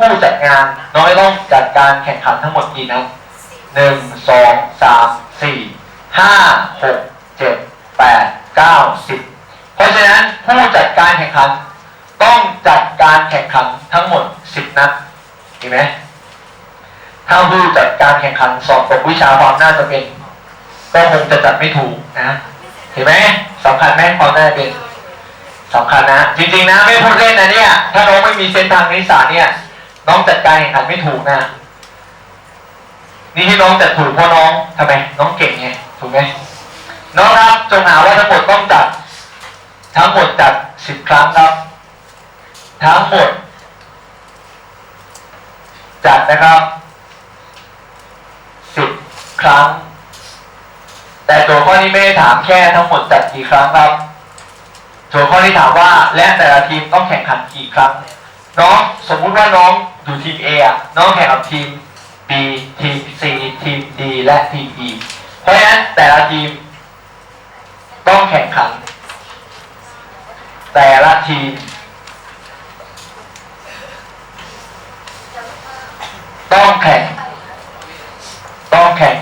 ผู้จัดงานน้อยต้องจัดการแข่งขันทั้งหมดกี่นัดหนึ่งสองสามสี่ห้าหกเจ็ดแปดเก้าสิบเพราะฉะนั้นผู้จัดการแข่งขัน ต้องจัดการแข่งขันทั้งหมดสิบนัดเห็นไหมถ้าผู้จัดการแข่งขันสอบตกวิชาความน่าจะเป็นก็คงจะจัดไม่ถูกนะ เห็นไหมสำคัญไหมความน่าจะเป็นสำคัญนะ จริงๆนะไม่พูดเล่นนะเนี่ย ถ้าน้องไม่มีเส้นทางนิสสาเนี่ย น้องจัดการแข่งขันไม่ถูกนะ นี่ที่น้องจัดถูกเพราะน้องทำไม น้องเก่งไงถูกไหมน้องครับจงหาว่าทั้งหมดต้องจัด ทั้งหมดจัดสิบครั้งครับ ทั้งหมด จัดนะครับสิบครั้ง แต่โจทย์ข้อนี้ไม่ได้ถามแค่ทั้งหมดจัดกี่ครั้งครับโจทย์ข้อนี้ถามว่าและแต่ละทีมต้องแข่งขันกี่ครั้งน้องสมมุติว่าน้อง อยู่ทีม A อะน้องแข่งกับทีม B ทีม C ทีม D และทีม E เพราะฉะนั้นแต่ละทีม ต้องแข่งขัน แต่ละทีม ต้องแข่ง ต้องแข่ง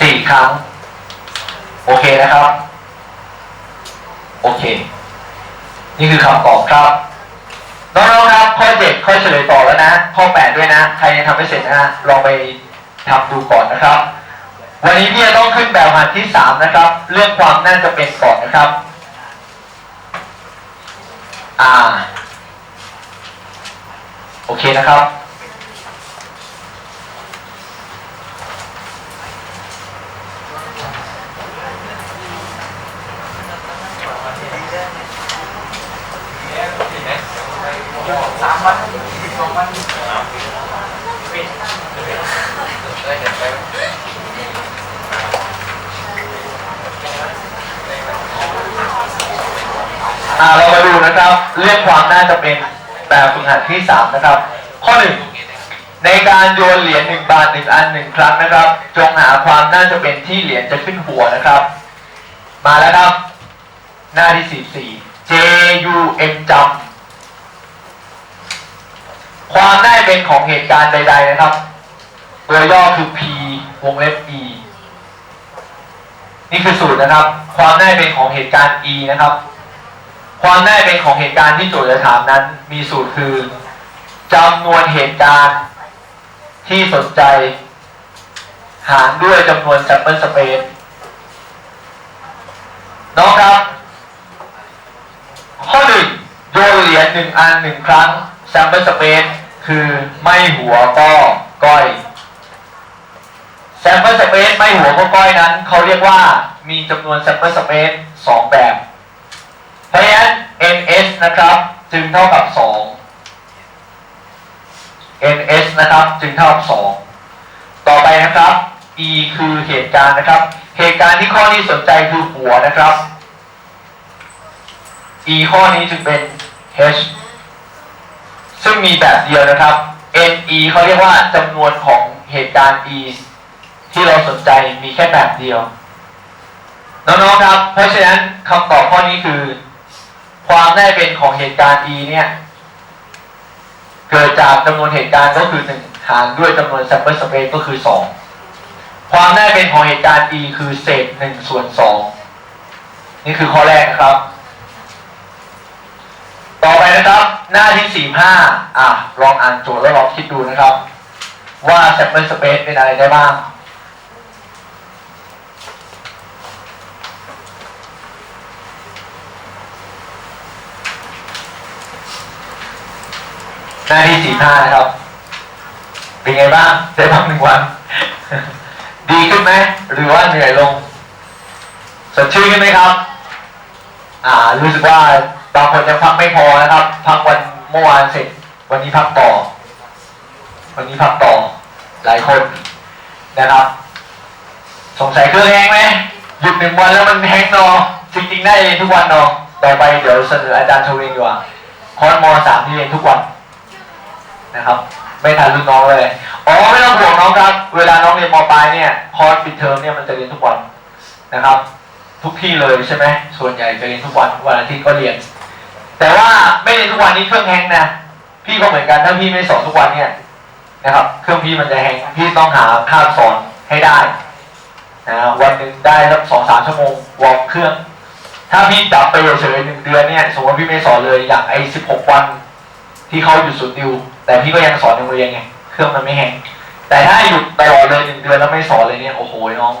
สี่ครั้ง โอเคนะครับ โอเค นี่คือคำตอบครับ น้องๆครับข้อเจ็ดข้อเฉลยต่อแล้วนะ ข้อแปดด้วยนะ ใครยังทำไม่เสร็จนะฮะลองไปทำดูก่อนนะครับ วันนี้พี่จะต้องขึ้นแบบหันที่สามนะครับ เรื่องความน่าจะเป็นก่อนนะครับ อ่า โอเคนะครับ สามวันสองวัน อ่าเรามาดูนะครับ เรื่องความน่าจะเป็นแบบฝึกหัดที่สามนะครับ ข้อหนึ่งในการโยนเหรียญหนึ่งบาทหนึ่งอันหนึ่งครั้งนะครับ จงหาความน่าจะเป็นที่เหรียญจะขึ้นหัวนะครับ มาแล้วครับ หน้าที่สี่สี่ J U M จำความน่าจะเป็นของเหตุการณ์ใด ๆ นะครับตัวย่อคือ P วงเล็บ E นี่คือสูตรนะครับ ความน่าจะเป็นของเหตุการณ์ E นะครับ ความแน่เป็นของเหตุการณ์ที่โจทย์จะถามนั้น มีสูตรคือจำนวนเหตุการณ์ที่สนใจ หารด้วยจำนวน sample space น้องครับ ข้อหนึ่งโยนเหรียญหนึ่งอันหนึ่งครั้ง sample space คือไม่หัวก็ก้อย sample space ไม่หัวก็ก้อยนั้น เขาเรียกว่ามีจำนวน sample space สองแบบ เพราะฉะนั้น ns นะครับจึงเท่ากับ2 ns นะครับจึงเท่ากับ 2 ต่อไปนะครับ e คือเหตุการณ์นะครับ เหตุการณ์ที่ข้อนี้สนใจคือหัวนะครับ e ข้อนี้จึงเป็น h ซึ่งมีแบบเดียวนะครับ ne เขาเรียกว่าจำนวนของเหตุการณ์ e ที่เราสนใจมีแค่แบบเดียว น้องๆครับ เพราะฉะนั้นคำตอบข้อนี้คือ ความได้เป็นของเหตุการณ์ e เนี่ย เกิดจากจำนวนเหตุการณ์ก็คือ1หารด้วยจำนวน sample space ก็คือ2ความได้เป็นของเหตุการณ์ e คือเศษ1ส่วน2นี่คือข้อแรกนะครับ ต่อไปนะครับ หน้าที่45อะลองอ่านโจทย์แล้วลองคิดดูนะครับ ว่า sample space เป็นอะไรได้บ้าง หน้าที่สี่ห้านะครับ เป็นไงบ้างได้พักหนึ่งวัน ดีขึ้นไหมหรือว่าเหนื่อยลงสดชื่นขึ้นไหมครับ อ่า รู้สึกว่าบางคนยังพักไม่พอนะครับ พักวันเมื่อวานเสร็จ วันนี้พักต่อ วันนี้พักต่อ หลายคนนะครับ สงสัยเครื่องแห้งไหมหยุดหนึ่งวันแล้วมันแห้งเนอะจริงๆได้เรียนทุกวันเนอะต่อไปเดี๋ยวเสนออาจารย์ชวินดีกว่าคอร์สมสามที่เรียนทุกวัน นะครับ ไม่ทันรุ่นน้องเลยอ๋อไม่ต้องห่วงน้องครับ เวลาน้องเรียนมปลายเนี่ยคอร์สปิดเทอมเนี่ยมันจะเรียนทุกวันนะครับ ทุกที่เลยใช่ไหมส่วนใหญ่จะเรียนทุกวันวันอาทิตย์ก็เรียน แต่ว่าไม่ได้ทุกวันนี้เครื่องแฮงนะพี่ก็เหมือนกันถ้าพี่ไม่สอนทุกวันเนี่ยนะครับ เครื่องพี่มันจะแฮงพี่ต้องหาคาบสอนให้ได้นะวันหนึ่งได้สักสองสามชั่วโมงวอร์มเครื่อง ถ้าพี่จับไปเฉยๆหนึ่งเดือนเนี่ยสมมติพี่ไม่สอนเลยอย่างไอ้สิบหกวัน ที่เขาหยุดศูนย์ดิว แต่พี่ก็ยังสอนในโรงเรียนไงเครื่องมันไม่แฮงแต่ถ้าหยุดตลอดเลยหนึ่งเดือนแล้วไม่สอนเลยเนี่ยโอ้โหน้อง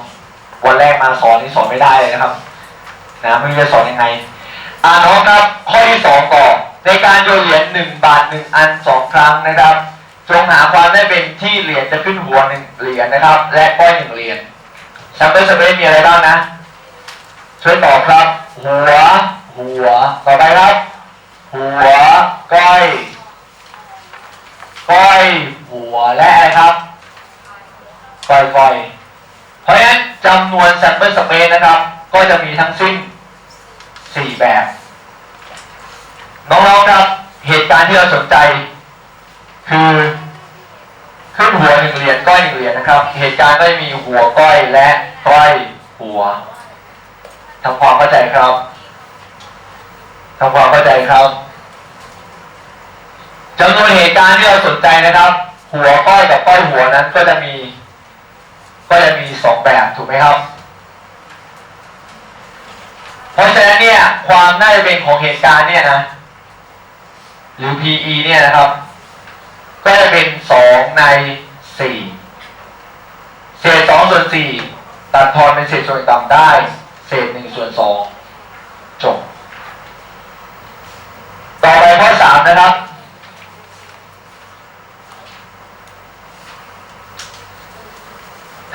วันแรกมาสอนนี่สอนไม่ได้เลยนะครับนะไม่รู้จะสอนยังไงอ่าน้องครับข้อที่สองก่อนในการโยนเหรียญหนึ่งบาทหนึ่งอันสองครั้งนะครับจงหาความได้เป็นที่เหรียญจะขึ้นหัวหนึ่งเหรียญนะครับ และก้อยหนึ่งเหรียญแซมเปิลสเปซมีอะไรบ้างนะช่วยตอบครับ หัว หัว ต่อไปครับ หัว ก้อย ก้อยหัวและอะไรครับก้อยก้อยเพราะฉะนั้นจำนวนแซมเปิลสเปซนะครับ ก็จะมีทั้งสิ้น 4 แบบน้องๆครับเหตุการณ์ที่เราสนใจ คือขึ้นหัวหนึ่งเหรียญก้อยหนึ่งเหรียญนะครับ เหตุการณ์ก็จะมีหัวก้อยและก้อยหัวทำความเข้าใจครับทำความเข้าใจครับ จำนวนเหตุการณ์ที่เราสนใจนะครับ หัวก้อยกับก้อยหัวนั้นก็จะมี ก็จะมีสองแบบถูกไหมครับ เพราะฉะนั้นเนี่ย ความน่าจะเป็นของเหตุการณ์เนี่ยนะ หรือ PE เนี่ยนะครับ ก็จะเป็นสองในสี่เศษสองส่วนสี่ตัดทอนเป็นเศษส่วนต่ำได้ เศษหนึ่งส่วนสองจบต่อไปข้อสามนะครับ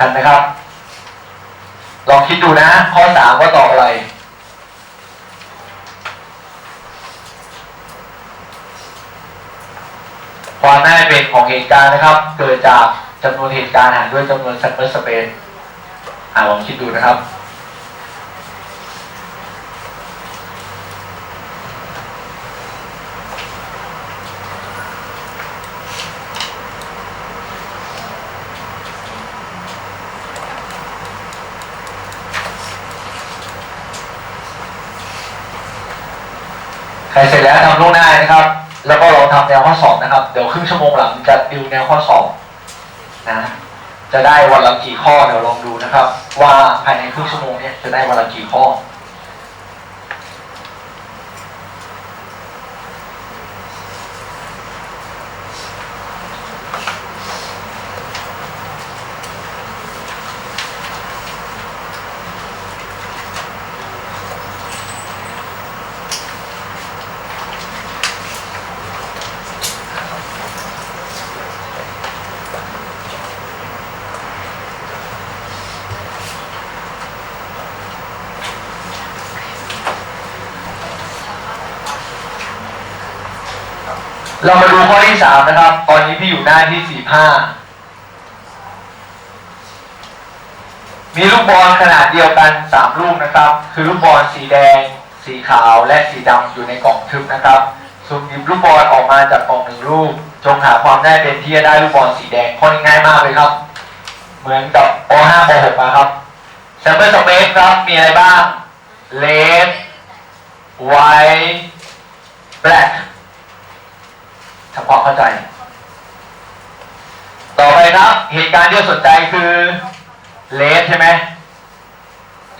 ทันไหมครับ ลองคิดดูนะ ข้อสามว่าตอบอะไร ความน่าเป็นของเหตุการณ์นะครับ เกิดจากจำนวนเหตุการณ์หารด้วยจำนวนซัมเมอร์สเปนอ่าลองคิดดูนะครับ ใครเสร็จแล้วทำล่วงหน้านะครับ แล้วก็ลองทำแนวข้อสอบนะครับ เดี๋ยวครึ่งชั่วโมงหลังจะดิวแนวข้อสอบนะ จะได้วันละกี่ข้อเดี๋ยวลองดูนะครับ ว่าภายในครึ่งชั่วโมงเนี้ยจะได้วันละกี่ข้อ เรามาดูข้อที่สามนะครับ ตอนนี้พี่อยู่หน้าที่สี่ห้ามีลูกบอลขนาดเดียวกันสามลูกนะครับ คือลูกบอลสีแดง สีขาวและสีดำอยู่ในกล่องทึบนะครับสุ่มหยิบลูกบอลออกมาจากกล่องหนึ่งลูก จงหาความได้เป็นที่จะได้ลูกบอลสีแดงข้อนี้ง่ายมากเลยครับ เหมือนกับป .5 ป .6 มาครับ sample space ครับมีอะไรบ้าง red white black ทำค วามเข้าใจ ต่อไปครับเหตุการณ์ที่สนใจคือเลสใช่ไหม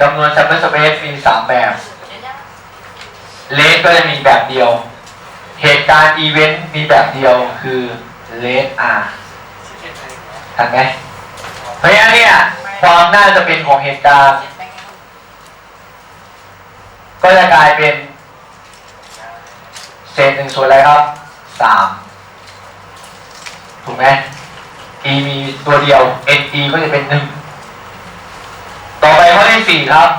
จำนวน sample space มี3แบบเลสก็จะมีแบบเดียว เหตุการณ์อีเวนต์มีแบบเดียวคือเลส R ทันไหมเพราะฉะนั้นเนี่ยความน่าจะเป็นของเหตุการณ์ ก็จะกลายเป็นเศษหนึ่งส่วนอะไรครับสาม ถูกไหม e มีตัวเดียว n e ก็จะเป็นหนึ่งต่อไปข้อที่สี่ครับ